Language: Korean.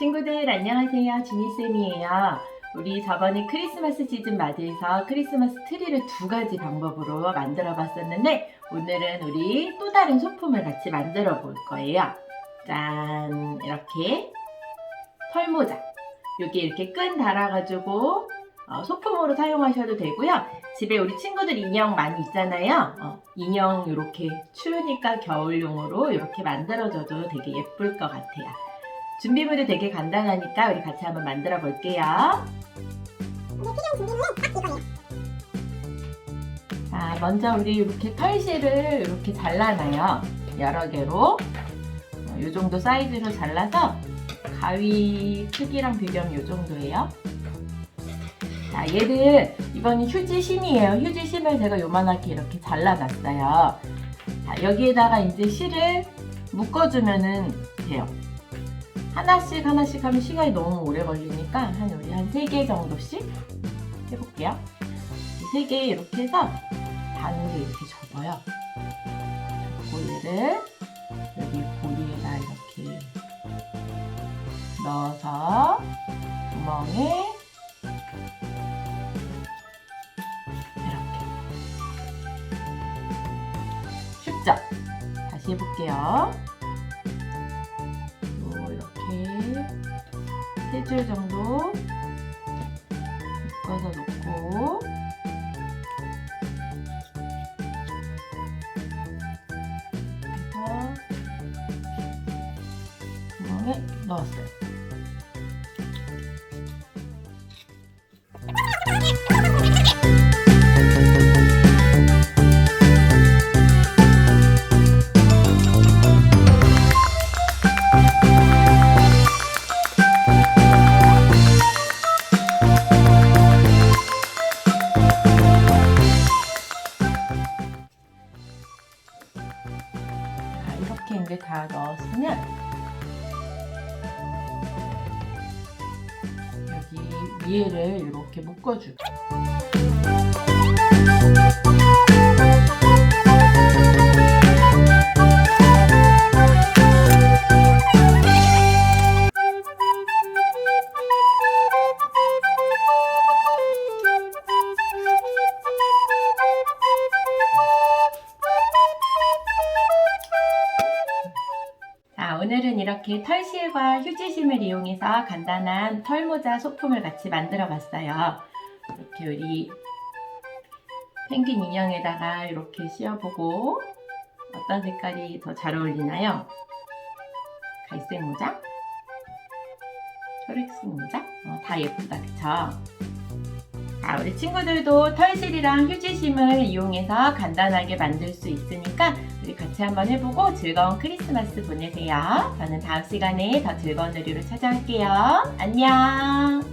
친구들 안녕하세요. 주니쌤이에요. 우리 저번에 크리스마스 시즌 맞이해서 크리스마스 트리를 두 가지 방법으로 만들어 봤었는데 오늘은 우리 또 다른 소품을 같이 만들어 볼 거예요. 짠! 이렇게 털모자. 여기 이렇게 끈 달아가지고 어, 소품으로 사용하셔도 되고요. 집에 우리 친구들 인형 많이 있잖아요. 어, 인형 이렇게 추우니까 겨울용으로 이렇게 만들어줘도 되게 예쁠 것 같아요. 준비물이 되게 간단하니까 우리 같이 한번 만들어 볼게요. 자, 먼저 우리 이렇게 털실을 이렇게 잘라놔요. 여러 개로. 어, 이 정도 사이즈로 잘라서 가위 크기랑 비교하면 이 정도예요. 자, 얘를 이거는 휴지심이에요. 휴지심을 제가 요만하게 이렇게 잘라놨어요. 자, 여기에다가 이제 실을 묶어주면은 돼요. 하나씩 하나씩 하면 시간이 너무 오래 걸리니까 한 우리 한세개 정도씩 해볼게요. 세개 이렇게 해서 반으로 이렇게 접어요. 접고 얘를 여기 고리에다 이렇게 넣어서 구멍에 이렇게 쉽죠? 다시 해볼게요. 세줄 정도 묶어서 놓고 그래서 구멍에 넣었어요. 이렇게 이제 다 넣었으면 여기 위에를 이렇게 묶어줄게 자, 오늘은 이렇게 털실과 휴지심을 이용해서 간단한 털모자 소품을 같이 만들어 봤어요. 이렇게 우리 펭귄 인형에다가 이렇게 씌워보고 어떤 색깔이 더 잘 어울리나요? 갈색 모자? 초록색 모자? 어, 다 예쁘다, 그쵸? 자, 우리 친구들도 털실이랑 휴지심을 이용해서 간단하게 만들 수 있으니까 우리 같이 한번 해보고 즐거운 크리스마스 보내세요. 저는 다음 시간에 더 즐거운 의류로 찾아올게요. 안녕!